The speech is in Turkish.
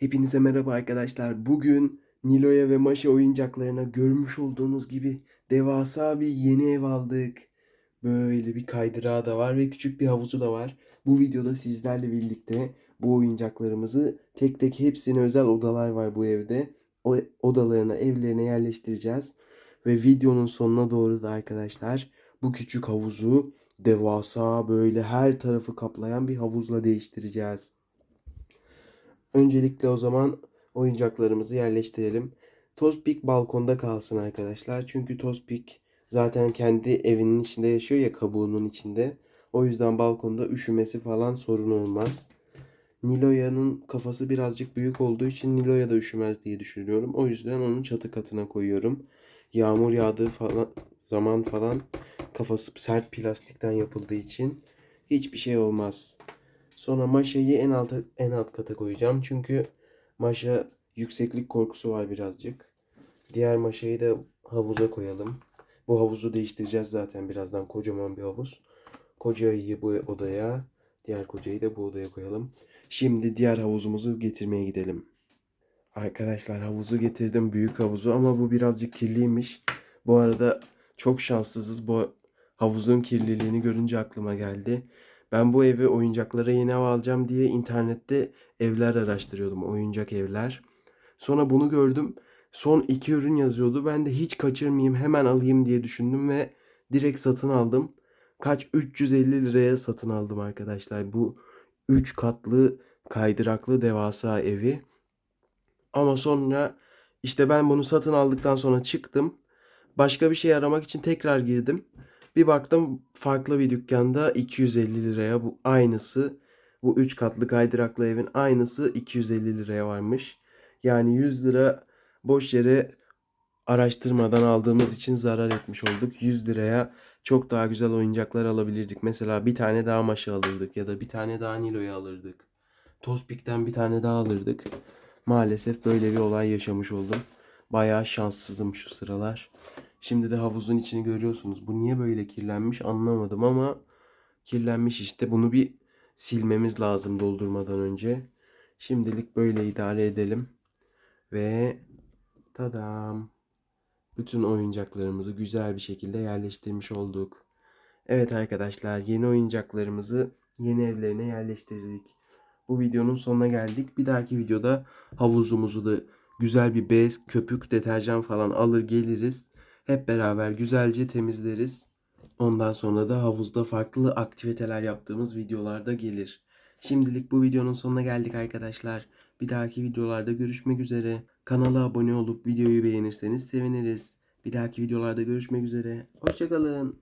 Hepinize merhaba arkadaşlar. Bugün Nilo'ya ve Maşa oyuncaklarına görmüş olduğunuz gibi devasa bir yeni ev aldık. Böyle bir kaydırağı da var ve küçük bir havuzu da var. Bu videoda sizlerle birlikte bu oyuncaklarımızı tek tek hepsine özel odalar var bu evde. O odalarına, evlerine yerleştireceğiz. Ve videonun sonuna doğru da arkadaşlar bu küçük havuzu devasa böyle her tarafı kaplayan bir havuzla değiştireceğiz. Öncelikle o zaman oyuncaklarımızı yerleştirelim. Tozpik balkonda kalsın arkadaşlar. Çünkü Tozpik zaten kendi evinin içinde yaşıyor ya kabuğunun içinde. O yüzden balkonda üşümesi falan sorun olmaz. Niloya'nın kafası birazcık büyük olduğu için Niloya da üşümez diye düşünüyorum. O yüzden onun çatı katına koyuyorum. Yağmur yağdığı falan zaman falan kafası sert plastikten yapıldığı için hiçbir şey olmaz. Sonra Maşa'yı en alta en alt kata koyacağım. Çünkü Maşa yükseklik korkusu var birazcık. Diğer Maşa'yı da havuza koyalım. Bu havuzu değiştireceğiz zaten birazdan kocaman bir havuz. Kocayı bu odaya, diğer kocayı da bu odaya koyalım. Şimdi diğer havuzumuzu getirmeye gidelim. Arkadaşlar havuzu getirdim büyük havuzu ama bu birazcık kirliymiş. Bu arada çok şanssızız. Bu havuzun kirliliğini görünce aklıma geldi. Ben bu evi oyuncaklara yeni ev alacağım diye internette evler araştırıyordum. Oyuncak evler. Sonra bunu gördüm. Son iki ürün yazıyordu. Ben de hiç kaçırmayayım hemen alayım diye düşündüm ve direkt satın aldım. Kaç 350 liraya satın aldım arkadaşlar. Bu 3 katlı kaydıraklı devasa evi. Ama sonra işte ben bunu satın aldıktan sonra çıktım. Başka bir şey aramak için tekrar girdim. Bir baktım farklı bir dükkanda 250 liraya bu aynısı. Bu 3 katlı kaydıraklı evin aynısı 250 liraya varmış. Yani 100 lira boş yere araştırmadan aldığımız için zarar etmiş olduk. 100 liraya çok daha güzel oyuncaklar alabilirdik. Mesela bir tane daha maşa alırdık ya da bir tane daha Nilo'yu alırdık. Tospik'ten bir tane daha alırdık. Maalesef böyle bir olay yaşamış oldum. Bayağı şanssızım şu sıralar. Şimdi de havuzun içini görüyorsunuz. Bu niye böyle kirlenmiş anlamadım ama kirlenmiş işte. Bunu bir silmemiz lazım doldurmadan önce. Şimdilik böyle idare edelim. Ve tadam. Bütün oyuncaklarımızı güzel bir şekilde yerleştirmiş olduk. Evet arkadaşlar yeni oyuncaklarımızı yeni evlerine yerleştirdik. Bu videonun sonuna geldik. Bir dahaki videoda havuzumuzu da güzel bir bez, köpük, deterjan falan alır geliriz. Hep beraber güzelce temizleriz. Ondan sonra da havuzda farklı aktiviteler yaptığımız videolarda gelir. Şimdilik bu videonun sonuna geldik arkadaşlar. Bir dahaki videolarda görüşmek üzere. Kanala abone olup videoyu beğenirseniz seviniriz. Bir dahaki videolarda görüşmek üzere. Hoşçakalın.